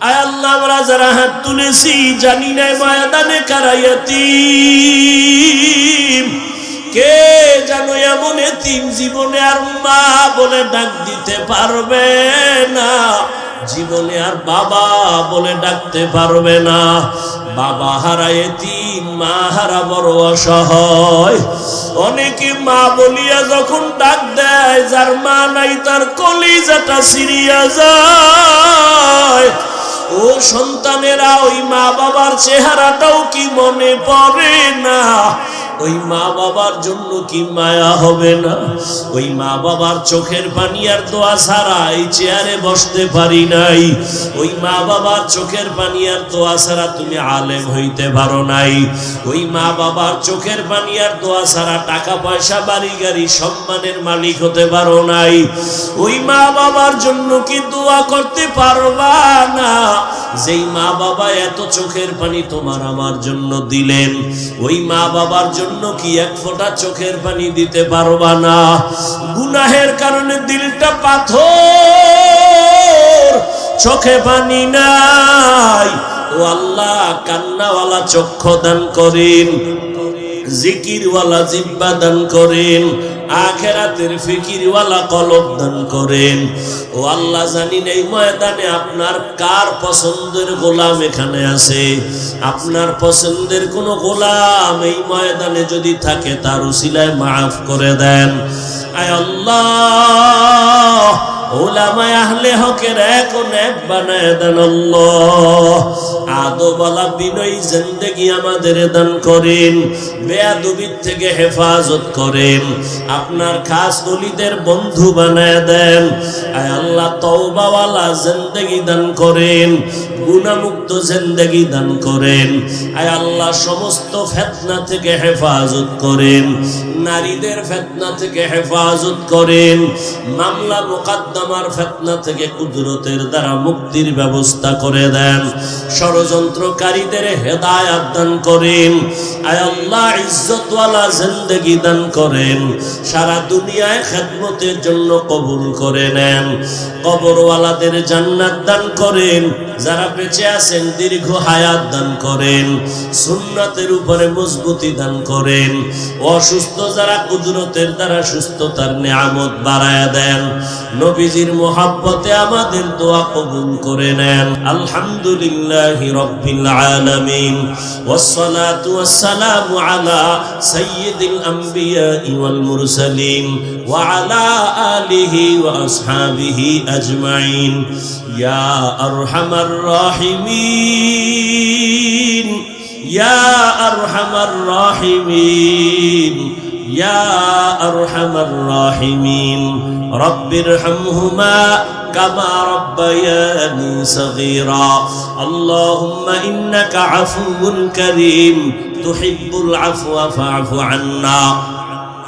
আয় আল্লাহ, আমরা হাত তুলেছি, জানি নাই ময়দানে কারাইয়াতি কে জানো এমন এতিম জীবনে আর মা বলে ডাক দিতে পারবে না। জীবনে আর বাবা বলে ডাকতে পারবে না। বাবা হারা এতিম, মা হারা বড় অসহায়। অনেকে মা বলিয়া যখন ডাক দেয়, যার মা নাই তার কলিজাটা সিরিয়া যায়। ও সন্তানেরা ওই মা বাবার চেহারাটাও কি মনে পড়ে না? ওই মা বাবার জন্য কি মায়া হবে না? ওই মা বাবার চোখের পানি আর দোয়া ছাড়া এই চেয়ারে বসতে পারি নাই। ওই মা বাবার চোখের পানি আর দোয়া ছাড়া তুমি আলেম হইতে পারো নাই। ওই মা বাবার চোখের পানি আর দোয়া ছাড়া টাকা পয়সা, বাড়ি গাড়ি সম্মানের মালিক হতে পারো নাই। ওই মা বাবার জন্য কি দোয়া করতে পারবা না? যেই মা বাবা এত চোখের পানি তোমার আমার জন্য দিলেন, ওই মা বাবার জন্য কি এক ফোঁটা চোখের পানি দিতে পারবা না? গুনাহের কারণে দিলটা পাথর, চোখে পানি নাই। ও আল্লাহ, কান্নাওয়ালা চক্ষু দান করেন, জিকিরওয়ালা জিব্বা দান করেন। আখেরাতের ফিকিরওয়ালা কলব দান করেন। ও আল্লাহ জানি এই ময়দানে আপনার কার পছন্দের গোলাম এখানে আছে? আপনার পছন্দের কোন গোলাম এই ময়দানে যদি থাকে, তার উসিলায় মাফ করে দেন। আয় আল্লাহ! বানায় দেন বিনয়ী জিন্দেগি দান করেন থেকে হেফাজত করেন। আপনার খাস অলিদের বন্ধু বানায় দেন। আল্লাহ, তওবাওয়ালা জিন্দেগি দান করেন গুণামুক্ত জিন্দেগি দান করেন। আয় আল্লাহ, সমস্ত ফেতনা থেকে হেফাজত করেন, নারীদের ফেতনা থেকে হেফাজত করেন। মামলা মোকদ্দমার ফেতনা থেকে কুদরতের দ্বারা মুক্তির ব্যবস্থা করে দেন। ষড়যন্ত্রকারীদের হেদায়াত দান করেন। আয় আল্লাহ, ইজ্জতওয়ালা জিন্দেগি দান করেন। সারা দুনিয়ায় খেদমতের জন্য কবুল করে নেন। কবরওয়ালাদের জান্নাত দান করেন। যারা বেঁচে আছেন, দীর্ঘ হায়াত দান করেন। সুন্নাতের উপরে মজবুতি দান করেন। অসুস্থ যারা কুদরতের দ্বারা সুস্থতার নিয়ামত বাড়ায় দেন। নবীজির মোহাব্বতে আমাদের দোয়া কবুল করে নেন আলহামদুলিল্লাহ রব্বিল আলামিন والصلاة والسلام على سيد الأنبياء والمرسلين وعلى آله وأصحابه أجمعين يا أرحم الراحمين يا أرحم الراحمين يا أرحم الراحمين رب ارحمهما كما ربياني صغيرا اللهم إنك عفو كريم تحب العفو فاعف عنا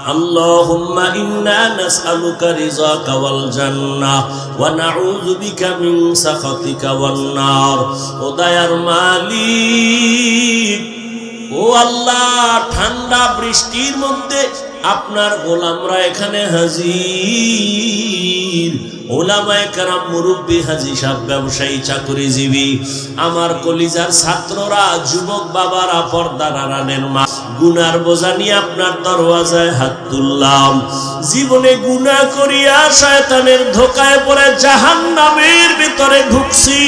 اللهم إنا نسألك رضاك والجنة ونعوذ بك من سخطك والنار ودير মালিক ও আল্লাহ ঠান্ডা বৃষ্টির মধ্যে আপনার গোলামরা এখানে হাজির। ওলামায় কারাম মুরব্বী হাজি সাহেব, ব্যবসায়ী, চাকরিজীবী, আমার কলিজার ছাত্ররা, যুবক বাবারা, পর্দার আড়ালের মা, গুনার বোঝা নিয়ে আপনার দরওয়াজায় হাত তুললাম। জীবনে গুনা করিয়া শয়তানের ধোকায় পড়ে জাহান নামের ভিতরে ঢুকছি।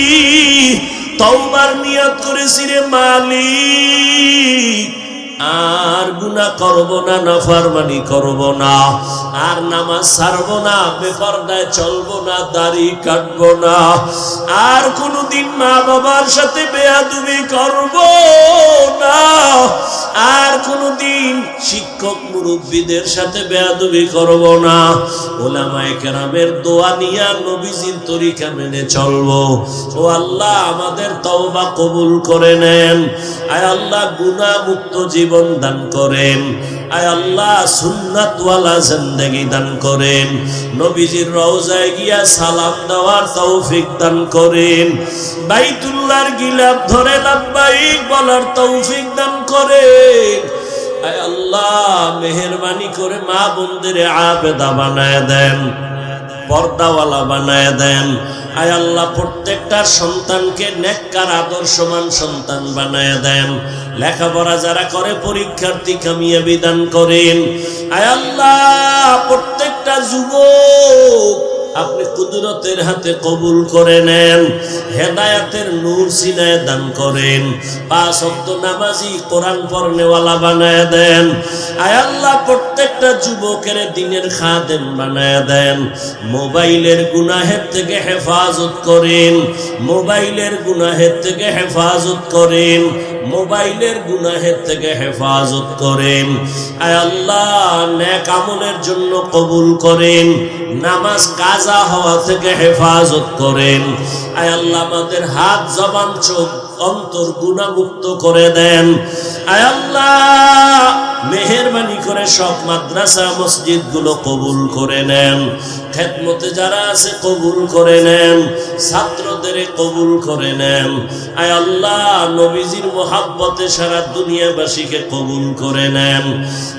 তওবার নিয়ত করেছি রে মালিক। আর গুনা করব না, নাফরমানি করব না। আর নামাজ ছাড়বো না, বেপরদায় চলবো না, দাড়ি কাটবো না। আর কোনোদিন মা বাবার সাথে বেয়াদুবি করব না। আর কোনোদিন শিক্ষক মুরব্বীদের সাথে বেয়াদুবি করব না। ওলামায়ে কেরামের দোয়া নিয়া নবীজির তরিকা মেনে চলবো। ও আল্লাহ, আমাদের তওবা কবুল করে নেন। আয় আল্লাহ গুনাহ মুক্ত জীবন দান করেন। আয় আল্লাহ, সুন্নাতওয়ালা জিন্দেগি দান করেন। নবীজির রওজায় গিয়া সালাম দেওয়ার তৌফিক দান করেন। বাইতুল্লাহর গিলাপ ধরে লাব্বাইক বলার তৌফিক দান করেন। আয় আল্লাহ, মেহেরবানি করে মা বোনদের আবেদা বানায় দেন। পর্দাওয়ালা বানায় দেন। আয় আল্লাহ, প্রত্যেকটা সন্তানকে নেককার আদর্শমান সন্তান বানায় দেন। লেখাপড়া যারা করে, পরীক্ষার্থী কামিয়ে বিধান করেন। আয় আল্লাহ, প্রত্যেকটা যুবক আপনি কুদরতের হাতে কবুল করে নেন, হেদায়াতের নূর সিনায় দান করেন, পাঁচ অক্ত নামাজি কোরআন পড়নেওয়ালা বানায় দেন, আয় আল্লাহ প্রত্যেকটা যুবকের দিনের খাদেম বানায় দেন, মোবাইলের গুনাহের থেকে হেফাজত করেন, মোবাইলের গুনাহের থেকে হেফাজত করেন মোবাইলের গুনাহের থেকে হেফাজত করেন। আয় আল্লাহ, নেক আমলের জন্য কবুল করেন। নামাজ কাজা হওয়া থেকে হেফাজত করেন। আয় আল্লাহ, আমাদের হাত, জবান, চোখ অন্তর গুণামুক্ত করে দেন। আয় আল্লাহ, মেহরবানি করে সব মাদ্রাসা মসজিদগুলো কবুল করে নেন। খেদমতে যারা আছে কবুল করে নেন, ছাত্রদের কবুল করে নেন। আয় আল্লাহ, নবীজির মোহাব্বতে সারা দুনিয়াবাসীকে কবুল করে নেন।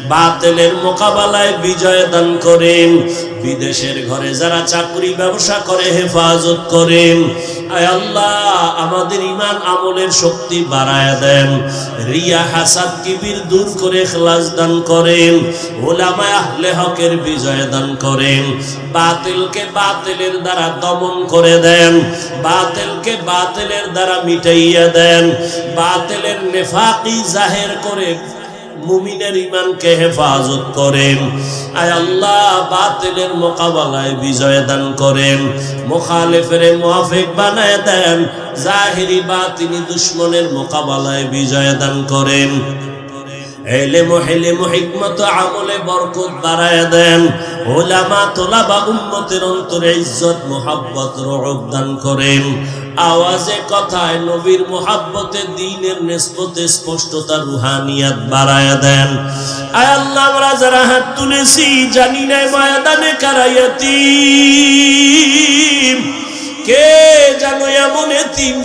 বাতেলের মোকাবেলায় বিজয় দান করেন। বিদেশের ঘরে যারা চাকরি ব্যবসা করে, হেফাজত করেন। আয় আল্লাহ, আমাদের ইমান আমলের শক্তি বাড়ায় দেন। রিয়া হাসাদ কিবির দূর করে খ্লাস দান করেন। ওলামা আহলে হকের বিজয় দান করেন। বাতিলকে বাতিলের দ্বারা দমন করে দেন। বাতিলকে বাতিলের দ্বারা মিটাইয়া দেন। বাতিলের নেফাকি জাহের করে মুমিনের ইমানকে হেফাজত করেন। আয় আল্লাহ, বাতিলের মোকাবেলায় বিজয় দান করেন। মোখালেফের মুহাফেক বানায় দেন। জাহিরি বাতিনি দুশ্মনের মোকাবেলায় বিজয় দান করেন। এলে মহেলে হিকমত আমলে বরকত বাড়ায় দেন। ওলামা তোলাবা উম্মতের অন্তরে ইজ্জত, মোহাব্বত করেন। আওয়াজে কথায় নবীর মোহাব্বতে, দিনের স্পষ্টতা, রুহানিয়াত বাড়ায় দেন। আল্লাহ হাত তুলেছি, জানি নাই ময়দানে কারাইয়াতি কে জানো এমন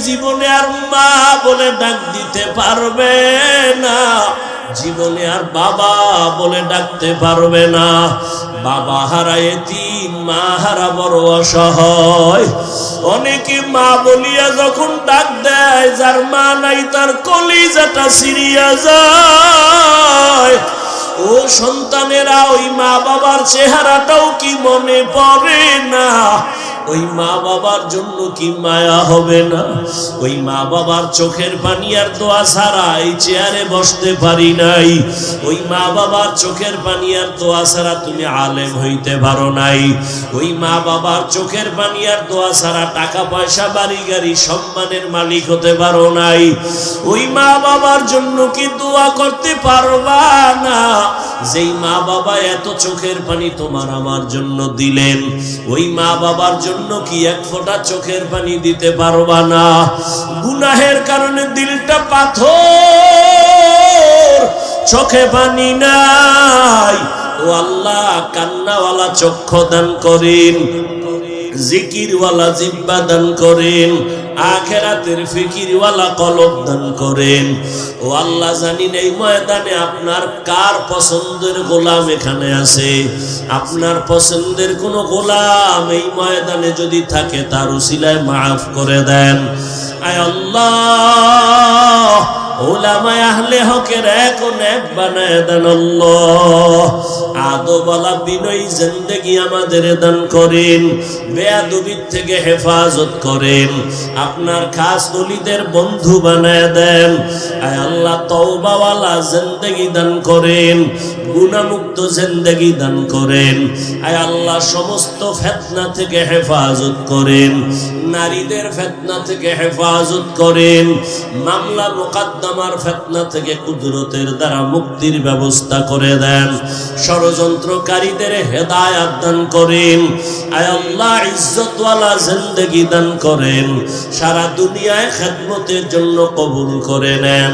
জীবনে আর মা বলে ডাক দিতে পারবে না। জীবনে আর বাবা বলে ডাকতে পারবে না। বাবা হারা এতিম মা হারা বড় অসহায়। অনেকে মা বলিয়া যখন ডাক দেয়, যার মা নাই তার কলিজাটা সিরিয়া যায়। ও সন্তানেরা, ওই মা বাবার চেহারাটাও কি মনে পড়ে না? ওই মা বাবার জন্য কি মায়া হবে না? ওই মা বাবার চোখের পানি আর দোয়া ছাড়া এই চেয়ারে বসতে পারি নাই। ওই মা বাবার চোখের পানি আর দোয়া ছাড়া তুমি আলেম হইতে পারো নাই। ওই মা বাবার চোখের পানি আর দোয়া ছাড়া টাকা পয়সা, বাড়ি গাড়ি, সম্মানের মালিক হতে পারো নাই। ওই মা বাবার জন্য কি দোয়া করতে পারবা না? যেই মা বাবা এত চোখের পানি তোমার আমার জন্য দিলেন, ওই মা বাবার জন্য কি এক ফোঁটা চোখের পানি দিতে পারবা না? গুনাহের কারণে দিলটা পাথর, চোখে পানি নাই। ও আল্লাহ, কান্নাওয়ালা চক্ষু দান করেন। জিকিরওয়ালা জিব্বা দান করেন, আখেরাতের ফিকিরওয়ালা কলব দান করেন। ও আল্লাহ জানি এই ময়দানে আপনার কার পছন্দের গোলাম এখানে আছে? আপনার পছন্দের কোনো গোলাম এই ময়দানে যদি থাকে, তার উসিলায় মাফ করে দেন। আয় আল্লাহ! ওলামায় আহলে হকের এক নেক বানায় দেন আদবালা বিনয়ী জিন্দেগি আমাদের দান করেন, বেয়াদবির থেকে হেফাজত করেন। আপনার খাস অলিদের বন্ধু বানায় দেন। আয় আল্লাহ, তওবাওয়ালা জিন্দেগি দান করেন গুণামুক্ত জিন্দেগি দান করেন। আয় আল্লাহ, সমস্ত ফেতনা থেকে হেফাজত করেন, নারীদের ফেতনা থেকে হেফাজত করেন, মামলা মোকদ্দমার ফেতনা থেকে কুদরতের দ্বারা মুক্তির ব্যবস্থা করে দেন। ষড়যন্ত্রকারীদের হেদায়াত দান করেন। আয় আল্লাহ, ইজ্জতওয়ালা জিন্দেগি দান করেন। সারা দুনিয়ায় খেদমতের জন্য কবুল করে নেন।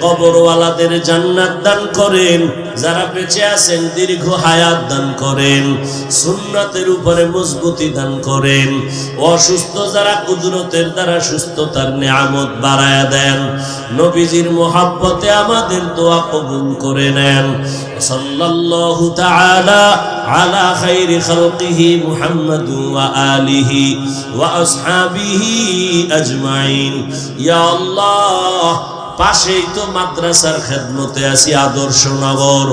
কবরওয়ালাদের জান্নাত দান করেন। যারা বেঁচে আছেন, দীর্ঘ হায়াত দান করেন। সুন্নতের উপরে মজবুতি দান করেন। অসুস্থ যারা কুদরতের দ্বারা সুস্থতার নিয়ামত বাড়ায় দেন। নবীজির মোহাব্বতে আমাদের দোয়া কবুল করে নেন। সাল্লাল্লাহু তাআলা আলা খাইরি খালকিহি মুহাম্মাদু ওয়া আলিহি ওয়া আসহাবিহি আজমাইন। ইয়া আল্লাহ, পাশেই তো মাদ্রাসার খেদমতে আছি আদর্শ নগর।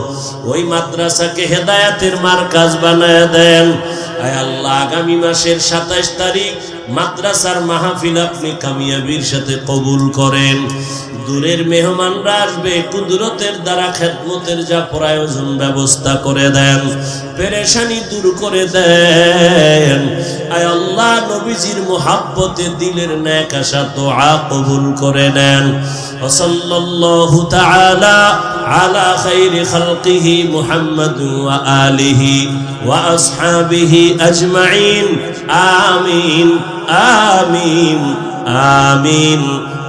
ওই মাদ্রাসাকে হেদায়াতের মার্কাজ বানায় দেন। আয় আল্লাহ, আগামী মাসের সাতাইশ তারিখ মাদ্রাসার মাহফিল আপনি কামিয়াবির সাথে কবুল করেন। দূরের মেহমানরা আসবে, কুদরতের দ্বারা খেদমতের যা প্রয়োজন ব্যবস্থা করে দেন, পেরেশানি দূর করে দেন। আয় আল্লাহ, নবীজির মোহাব্বতে দিলের ন্যাক আশা তো আ কবুল করে নেন। ওসল্লাল্লাহু আলা খাইরি খালকিহি মুহাম্মদ আলিহি আজমাইন। আমিন আমিন আমিন।